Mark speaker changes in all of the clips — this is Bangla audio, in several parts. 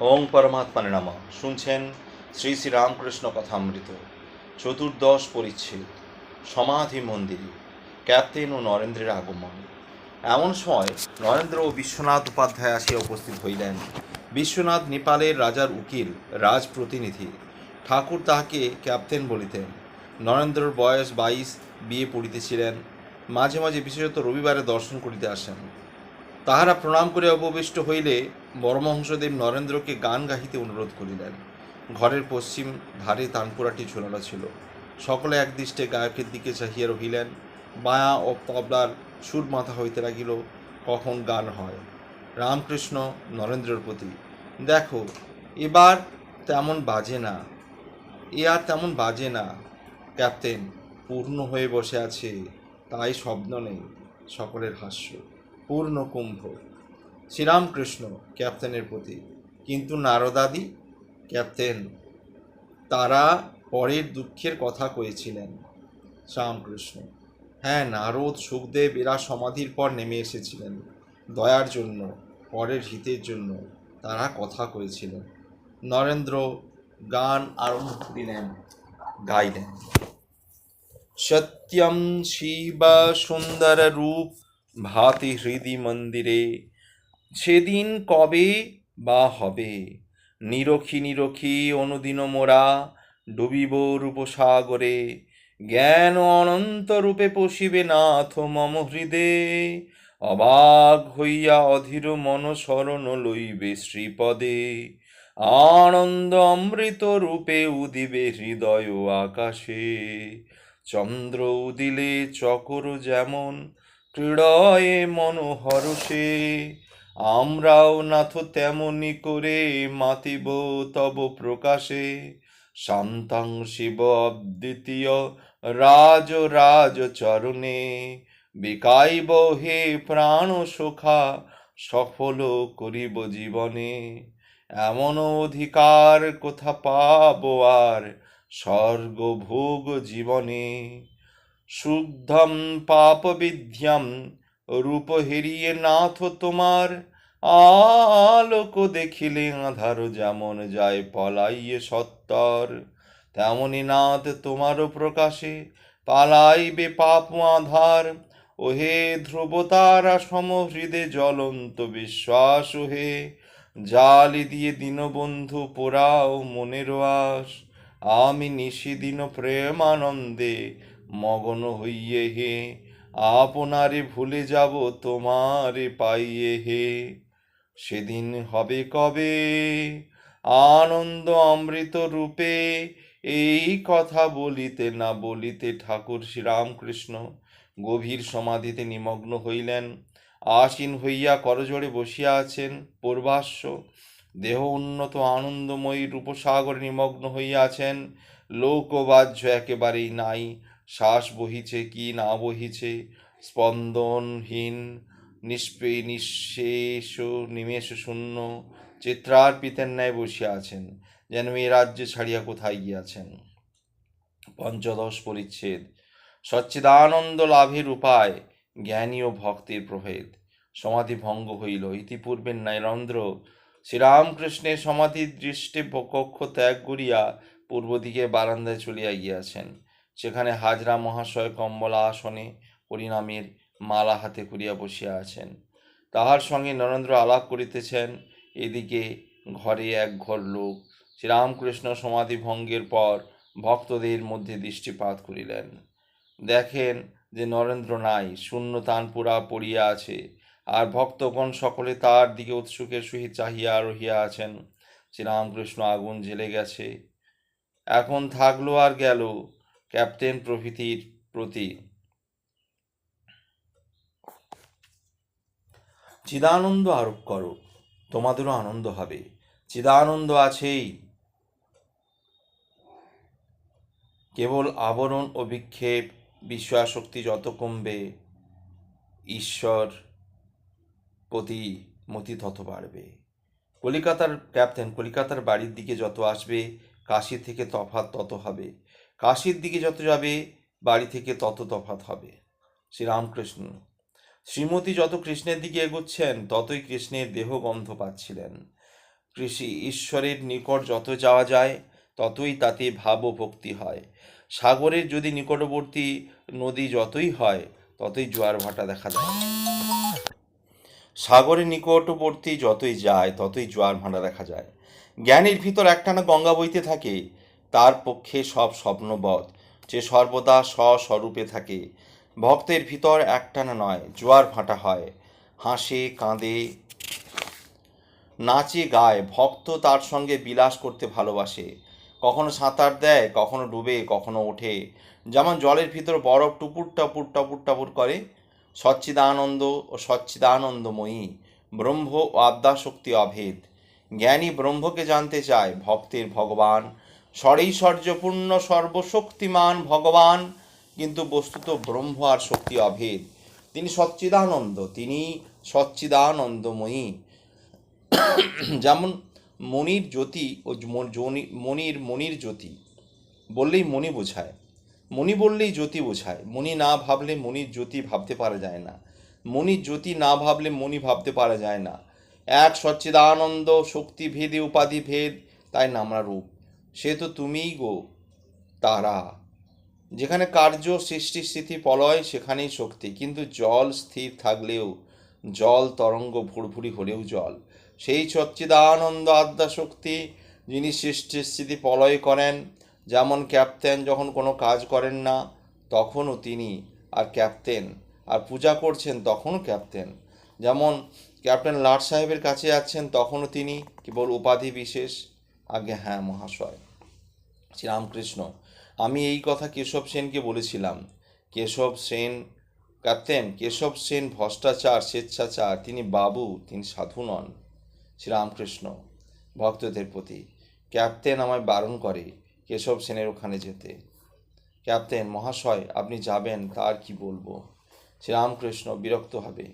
Speaker 1: ওং পরমাত্মানে নামা। শুনছেন শ্রী শ্রী রামকৃষ্ণ কথামৃত, চতুর্দশ পরিচ্ছেদ, সমাধি মন্দিরে, ক্যাপ্টেন ও নরেন্দ্রের আগমন। এমন সময় নরেন্দ্র ও বিশ্বনাথ উপাধ্যায় আসিয়া উপস্থিত হইলেন। বিশ্বনাথ নেপালের রাজার উকিল রাজ প্রতিনিধি ঠাকুর তাহাকে ক্যাপ্টেন বলিতেন। নরেন্দ্রর বয়স বাইশ, বিয়ে পড়িতেছিলেন। মাঝে মাঝে বিশেষত রবিবারে দর্শন করিতে আসেন। তাহারা প্রণাম করে উপবিষ্ট হইলে বরমহংসদেব নরেন্দ্রকে গান গাহিতে অনুরোধ করিলেন। ঘরের পশ্চিম ধারে তানপুরাটি ঝোলানো ছিল। সকলে একদৃষ্টে গায়কের দিকে চাহিয়া রহিলেন। বায়া ও তবলার সুর মাথা হইতে লাগিল, কখন গান হয়। রামকৃষ্ণ নরেন্দ্রের প্রতি, দেখো, এবার তেমন বাজে না, এ আর তেমন বাজে না, ক্যাপ্টেন, পূর্ণ হয়ে বসে আছে, তাই শব্দ নেই, সকলের হাস্য, পূর্ণ কুম্ভ। শ্রীরামকৃষ্ণ, ক্যাপ্টেনের প্রতি। কিন্তু নারদাদি, ক্যাপ্টেন, তারা পরের দুঃখের কথা কয়েছিলেন শ্রীরামকৃষ্ণ। হ্যাঁ নারদ, সুখদেব, এরা সমাধির পর নেমে এসেছিলেন। দয়ার জন্য, পরের হিতের জন্য তারা কথা কয়েছিলেন। নরেন্দ্র গান আরম্ভ করিলেন, গাইলেন। সত্যম শিব সুন্দর রূপ, ভাতি হৃদি মন্দিরে সেদিন কবে বা হবে? নিরখি নিরখি অনুদিন মোরা ডুবিব রূপসাগরে। জ্ঞান অনন্ত রূপে পশিবে নাথ মম হৃদে। অবাক হইয়া অধীর মন শরণ লইবে শ্রীপদে। আনন্দ অমৃত রূপে উদিবে হৃদয় আকাশে। চন্দ্র উদিলে চকর যেমন ক্রীড়য়ে মনোহরসে আমরাও নাথ তেমনি করে মাতিব তব প্রকাশে। শান্তাং শিব অদ্বিতীয় রাজ রাজ চরণে। বিকাইব হে প্রাণ সখা, সফল করিব জীবনে। এমন অধিকার কোথা পাব আর স্বর্গ ভোগ জীবনে। শুদ্ধম পাপ বিদ্যাম রূপ হেরিয়ে নাথ তোমার আলোক দেখিলে আধার যেমন যায় পলাইয়ে সত্তর, তেমনি নাথ তোমারও প্রকাশে পালাইবে পাপ আধার। ওহে ধ্রুবতারা সমহৃদে জ্বলন্ত বিশ্বাস হে জালি দিয়ে দীনবন্ধু পোড়াও মনের আস আমি নিশিদিন প্রেমানন্দে মগন হইয়ে হে আপনারে ভুলে যাব তোমারে পাইয়ে হে। সেদিন হবে কবে? আনন্দ অমৃত রূপে এই কথা বলিতে না বলিতে ঠাকুর শ্রীরামকৃষ্ণ গভীর সমাধিতে নিমগ্ন হইলেন। আসীন হইয়া করজোড়ে বসিয়া আছেন পূর্বাস্য দেহ উন্নত আনন্দময়ী রূপসাগরে নিমগ্ন হইয়াছেন লোকবাহ্য একেবারেই নাই। শ্বাস বহিছে কি না বহিছে, স্পন্দনহীন, নিষ্পে, নিঃশেষ, নিমেষ, শূন্য চিত্রার পিতের ন্যায় বসিয়া আছেন, যেন এই রাজ্য ছাড়িয়া কোথায় গিয়াছেন। পঞ্চদশ পরিচ্ছেদ। সচ্চিদানন্দ লাভের উপায়, জ্ঞানী ও ভক্তির প্রভেদ। সমাধি ভঙ্গ হইল। ইতিপূর্বে নরেন্দ্র শ্রীরামকৃষ্ণের সমাধির দৃষ্টে কক্ষ ত্যাগ করিয়া পূর্ব দিকে বারান্দায় চলিয়া গিয়াছেন। সেখানে হাজরা মহাশয় কম্বলা আসনে হরিনামের মালা হাতে করিয়া বসিয়া আছেন। তাহার সঙ্গে নরেন্দ্র আলাপ করিতেছেন। এদিকে ঘরে এক ঘর লোক শ্রীরামকৃষ্ণ সমাধি ভঙ্গের পর ভক্তদের মধ্যে দৃষ্টিপাত করিলেন। দেখেন যে নরেন্দ্র নাই, শূন্য তানপুরা পড়িয়া আছে আর ভক্তগণ সকলে তার দিকে উৎসুকের সহিত চাহিয়া রহিয়া আছেন। শ্রীরামকৃষ্ণ আগুন জ্বেলে গেছে। এখন থাকল আর গেল ক্যাপ্টেন প্রভৃতির প্রতি। চিদানন্দ আরোপ করো, তোমাদেরও আনন্দ হবে। চিদানন্দ আছেই। কেবল আবরণ ও বিক্ষেপ বিশ্বাসক্তি যত কমবে, ঈশ্বর প্রতি মতি তত বাড়বে। কলিকাতার, ক্যাপ্টেন, কলিকাতার বাড়ির দিকে যত আসবে, কাশি থেকে তফাত তত হবে। কাশির দিকে যত যাবে, বাড়ি থেকে তত তফাত হবে। শ্রীরামকৃষ্ণ। শ্রীমতী যত কৃষ্ণের দিকে এগোচ্ছেন, ততই কৃষ্ণের দেহ গন্ধ পাচ্ছিলেন। কৃষি ঈশ্বরের নিকট যত যাওয়া যায়, ততই তাতে ভাব ভক্তি হয়। সাগরের যদি নিকটবর্তী নদী যতই হয়, ততই জোয়ার ভাটা দেখা যায়। সাগরের নিকটবর্তী যতই যায়, ততই জোয়ার ভাটা দেখা যায়। জ্ঞানের ভিতর একটানা গঙ্গা বইতে থাকে তার পক্ষে সব স্বপ্নবধ, যে সর্বদা স্বস্বরূপে থাকে। ভক্তের ভিতর একটানা নয়, জোয়ার ভাটা হয়। হাসে, কাঁদে, নাচে, গায়। ভক্ত তার সঙ্গে বিলাস করতে ভালোবাসে। কখনো সাঁতার দেয়, কখনো ডুবে, কখনো ওঠে। যেমন জলের ভিতর বরফ টুপুর টাপুর টপুর টাপুর করে, সচ্চিদানন্দ ও সচ্চিদানন্দময়ী, ব্রহ্ম ও আদ্যাশক্তি অভেদ। জ্ঞানী ব্রহ্মকে জানতে চায়, ভক্তের ভগবান স্বরৈশ্বর্যপূর্ণ সর্বশক্তিমান ভগবান, কিন্তু বস্তুত ব্রহ্ম আর শক্তি অভেদ। তিনি সচ্চিদানন্দ, তিনি সচ্চিদানন্দময়ী। যেমন মনির জ্যোতি ও মনির মনির জ্যোতি, বললেই মণি বোঝায়। মণি বললেই জ্যোতি বোঝায়। মণি না ভাবলে মনির জ্যোতি ভাবতে পারা যায় না। মনির জ্যোতি না ভাবলে মণি ভাবতে পারা যায় না। এক সচ্চিদানন্দ শক্তিভেদে উপাধি ভেদ, তাই নামরা রূপ। সে তো তুমিই গো, তারা। যেখানে কার্য, সৃষ্টি, স্থিতি পলয় সেখানেই শক্তি। কিন্তু জল স্থির থাকলেও জল তরঙ্গ ভুরভুরি হলেও জল। সেই সচ্চিদানন্দ আদ্যা শক্তি যিনি সৃষ্টি, স্থিতি পলয় করেন, যেমন ক্যাপ্টেন যখন কোনো কাজ করেন না, তখনও তিনি আর ক্যাপ্টেন আর পূজা করছেন তখনও ক্যাপ্টেন। যেমন ক্যাপ্টেন লাট সাহেবের কাছে যাচ্ছেন তখনও তিনি কেবল উপাধি বিশেষ। আগে হ্যাঁ মহাশয়। শ্রীরামকৃষ্ণ। আমি এই কথা কেশব সেনকে বলেছিলাম। কেশব সেন, ক্যাপ্টেন, কেশব সেন ভ্রষ্টাচার, স্বেচ্ছাচার, তিনি বাবু, তিনি সাধু নন। শ্রীরামকৃষ্ণ, ভক্তদের প্রতি। ক্যাপ্টেন আমায় বারণ করে কেশব সেনের ওখানে যেতে। ক্যাপ্টেন, মহাশয়, আপনি যাবেন, তার কি বলব? শ্রীরামকৃষ্ণ বিরক্ত হবে।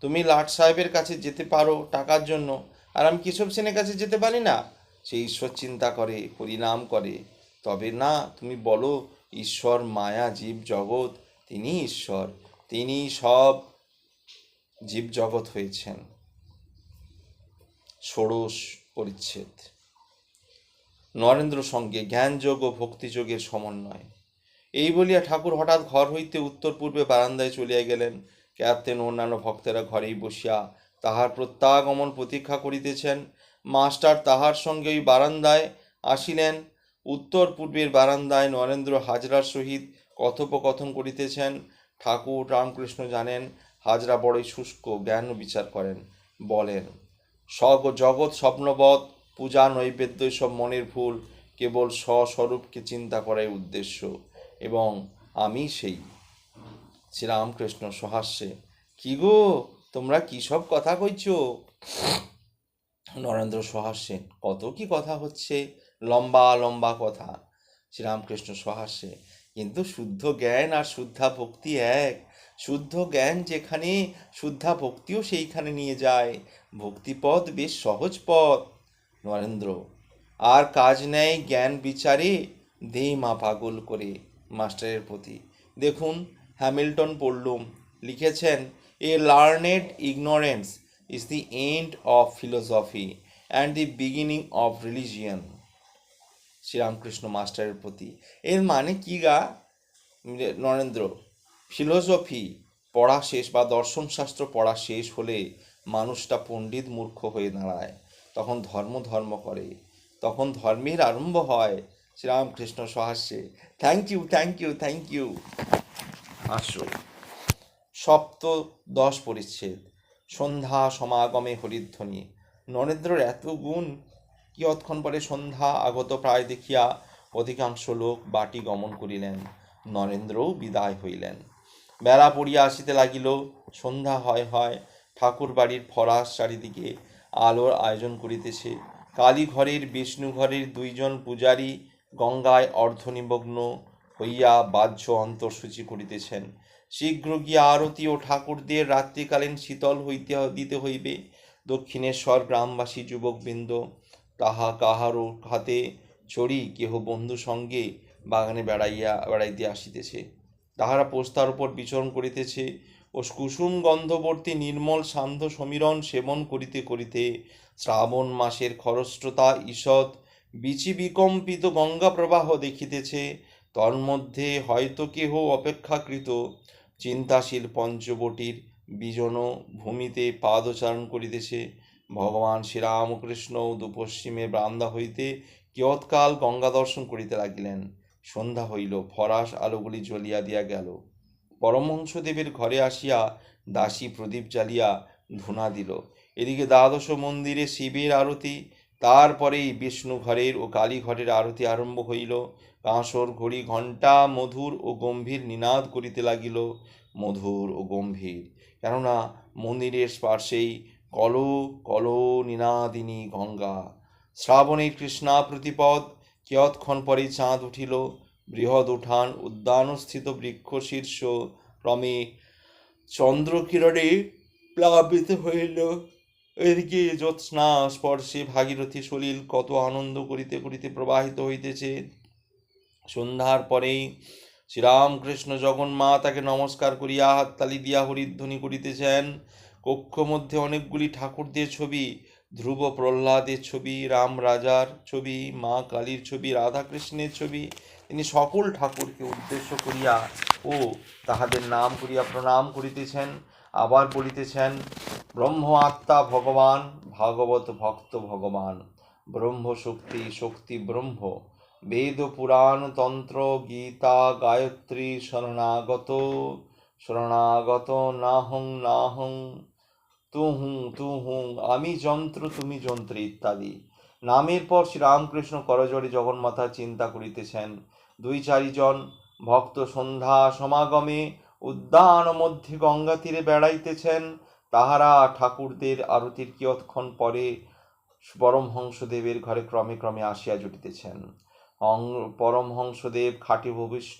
Speaker 1: তুমি লাট সাহেবের কাছে যেতে পারো টাকার জন্য। আর আমি কেশব সেনের কাছে যেতে পারি না? সে ঈশ্বর চিন্তা করে হরিনাম করে। তবে না, তুমি বলো, ঈশ্বর, মায়া, জীব, জগৎ, তিনি ঈশ্বর, তিনি সব জীব, জগৎ হয়েছেন। ষোড়শ পরিচ্ছেদ। নরেন্দ্র সঙ্গে জ্ঞানযোগ ও ভক্তিযোগের সমন্বয়। এই বলিয়া ঠাকুর হঠাৎ ঘর হইতে উত্তর পূর্বে বারান্দায় চলিয়া গেলেন। ক্যাপ্টেন অন্যান্য ভক্তেরা ঘরেই বসিয়া তাহার প্রত্যাগমন প্রতীক্ষা করিতেছেন। মাস্টার তাহার সঙ্গে ওই বারান্দায় আসিলেন। উত্তর পূর্বের বারান্দায় নরেন্দ্র হাজরার সহিত কথোপকথন করিতেছেন। ঠাকুর রামকৃষ্ণ জানেন, হাজরা বড়ই শুষ্ক, জ্ঞান বিচার করেন, বলেন স্বগ জগৎ স্বপ্নবৎ, পূজা নৈবেদ্য সব মনের ভুল, কেবল স্বস্বরূপকে চিন্তা করাই উদ্দেশ্য, এবং আমি সেই। শ্রীরামকৃষ্ণ সহাস্যে, কি গো, তোমরা কি সব কথা কইছ? নরেন্দ্র সহাস্যে, কত কি কথা হচ্ছে? লম্বা লম্বা কথা। শ্রীরামকৃষ্ণ সহাস্যে, কিন্তু শুদ্ধ জ্ঞান আর শুদ্ধা ভক্তি এক। শুদ্ধ জ্ঞান যেখানে, শুদ্ধা ভক্তিও সেইখানে নিয়ে যায়। ভক্তিপথ বেশ সহজ পথ। নরেন্দ্র, আর কাজ নেয় জ্ঞান বিচারে দে মা পাগল করে। মাস্টারের প্রতি, দেখুন, হ্যামিল্টন পড়লুম। লিখেছেন, a learned ignorance is the end of philosophy and the beginning of religion. Sri Ramakrishna মাস্টারের প্রতি। এর মানে কি গা? নরেন্দ্র, ফিলোসফি পড়া শেষ বা দর্শনশাস্ত্র পড়া শেষ হলে মানুষটা পণ্ডিত মূর্খ হয়ে দাঁড়ায়। তখন ধর্ম ধর্ম করে। তখন ধর্মের আরম্ভ হয় Sri Ramakrishna সহাস্যে। Thank you thank you thank you আসো। সপ্ত দশ পরিচ্ছেদ। সন্ধ্যা সমাগমে হরিধ্বনি। নরেন্দ্রর এত গুণ কিয়ৎক্ষণ পরে সন্ধ্যা আগত প্রায় দেখিয়া অধিকাংশ লোক বাটি গমন করিলেন। নরেন্দ্রও বিদায় হইলেন। বেলা পড়িয়া আসিতে লাগিল। সন্ধ্যা হয় হয় ঠাকুর বাড়ির ফরাস চারিদিকে আলোর আয়োজন করিতেছে। কালীঘরের, বিষ্ণুঘরের দুইজন পূজারী গঙ্গায় অর্ধনিমগ্ন হইয়া বাহ্য অন্তর্সূচি করিতেছেন। শীঘ্র গিয়া আরতি ও ঠাকুরদের রাত্রিকালীন শীতল হইতে, দিতে হইবে। দক্ষিণেশ্বর গ্রামবাসী, যুবকবৃন্দ তাহা কাহারও হাতে ছড়ি কেহ বন্ধু সঙ্গে বাগানে বেড়াইয়া, বেড়াইতে আসিতেছে। তাহারা পোস্তার উপর বিচরণ করিতেছে ও কুসুম গন্ধবর্তী নির্মল সান্ধ্য সমীরণ সেবন করিতে করিতে শ্রাবণ মাসের খরস্রোতা ঈষৎ বিচি বিকম্পিত গঙ্গা প্রবাহ দেখিতেছে। তন্মধ্যে হয়তো কেহ অপেক্ষাকৃত চিন্তাশীল পঞ্চবটির বিজন ভূমিতে পাদচারণ করিতেছে। ভগবান শ্রীরামকৃষ্ণ দুপশ্চিমে ব্রান্দা হইতে কিয়ৎকাল গঙ্গা দর্শন করিতে লাগিলেন। সন্ধ্যা হইল, ফরাস আলোগুলি জ্বলিয়া দিয়া গেল। পরমহংসদেবের ঘরে আসিয়া দাসী প্রদীপ জ্বালিয়া ধুনা দিল। এদিকে দ্বাদশ মন্দিরে শিবের আরতি তারপরেই বিষ্ণু ঘরের ও কালী ঘরের আরতি আরম্ভ হইল। কাঁসর ঘড়ি ঘণ্টা মধুর ও গম্ভীর নিনাদ করিতে লাগিল। মধুর ও গম্ভীর। কেননা মন্দিরের স্পার্শেই কল কল নিনাদিনী গঙ্গা। শ্রাবণী কৃষ্ণা প্রতিপদ, কিয়ৎক্ষণ পরে চাঁদ উঠিল। বৃহৎ উঠান, উদ্যানস্থিত বৃক্ষ শীর্ষ ক্রমে চন্দ্রকিরণে প্লাবিত হইল। এদিকে জ্যোৎস্না স্পর্শে ভাগীরথী সলিল কত আনন্দ করিতে করিতে প্রবাহিত হইতেছে। সন্ধ্যার পরেই শ্রীরামকৃষ্ণ জগন্মা তাকে নমস্কার করিয়া হাততালি দিয়া হরিধ্বনি করিতেছেন। কক্ষ মধ্যে অনেকগুলি ঠাকুরদের ছবি, ধ্রুব প্রহ্লাদের ছবি, রাম রাজার ছবি, মা কালীর ছবি, রাধাকৃষ্ণের ছবি। তিনি সকল ঠাকুরকে উদ্দেশ্য করিয়া ও তাহাদের নাম করিয়া প্রণাম করিতেছেন, আবার বলিতেছেন ব্রহ্ম আত্মা ভগবান, ভাগবত ভক্ত ভগবান ব্রহ্ম শক্তি শক্তি ব্রহ্ম, বেদ পুরাণ তন্ত্র গীতা গায়ত্রী শরণাগত শরণাগত নাহং নাহং তুহুং তুহুং আমি যন্ত্র, তুমি যন্ত্র ইত্যাদি। নামের পর শ্রীরামকৃষ্ণ করজরে জগন্মাতা চিন্তা করিতেছেন। দুই চারিজন ভক্ত সন্ধ্যা সমাগমে উদ্যান মধ্যে গঙ্গা তীরে বেড়াইতেছেন। তাহারা ঠাকুরদের আরতির কিয়ৎক্ষণ পরে পরমহংসদেবের ঘরে ক্রমে ক্রমে আসিয়া জুটিতেছেন। পরমহংসদেব খাটে ভূমিষ্ঠ,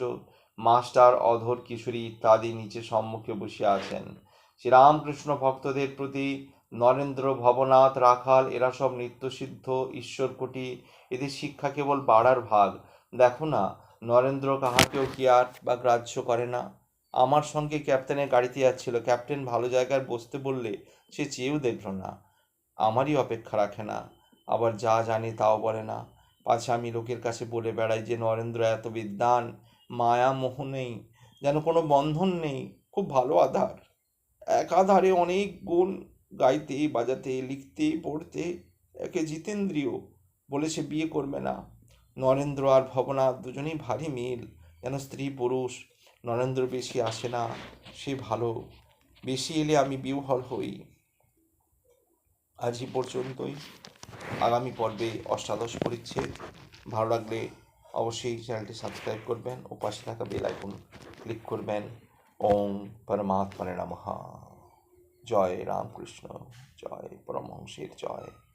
Speaker 1: মাস্টার অধর কিশোরী ইত্যাদি নিচে সম্মুখে বসিয়া আছেন। শ্রীরামকৃষ্ণ ভক্তদের প্রতি নরেন্দ্র, ভবনাথ, রাখাল, এরা সব নিত্যসিদ্ধ, ঈশ্বরকোটি, এদের শিক্ষা কেবল বাড়ার ভাগ। দেখো না, নরেন্দ্র কাহাকেও কি আর বা গ্রাহ্য করে না? আমার সঙ্গে ক্যাপ্টেনের গাড়িতে যাচ্ছিল। ক্যাপ্টেন ভালো জায়গায় বসতে বললে, সে চেয়েও দেখল না। আমারই অপেক্ষা রাখে না। আবার যা জানি তাও বলে না। পাছে আমি লোকের কাছে বলে বেড়াই যে, নরেন্দ্র এত বিদ্বান, মায়া মোহ নেই, যেন কোনো বন্ধন নেই। খুব ভালো আধার। এক আধারে অনেক গুণ গাইতে, বাজাতে, লিখতে, পড়তে একে জিতেন্দ্রীয় বলে সে বিয়ে করবে না। নরেন্দ্র আর ভবনাথ দুজনেই ভারী মিল। যেন স্ত্রী, পুরুষ, নরেন্দ্র বেশি আসে না, সে ভালো। বেশি এলে আমি বিহ্বল হই। আজই পর্যন্তই। আগামী পর্বে অষ্টাদশ পরিচ্ছেদ। ভালো লাগলে অবশ্যই চ্যানেলটি সাবস্ক্রাইব করবেন ও পাশে থাকা বেল আইকন ক্লিক করবেন। ওম পরমাত্মনে নমঃ। জয় রামকৃষ্ণ জয় পরমহংসের জয়।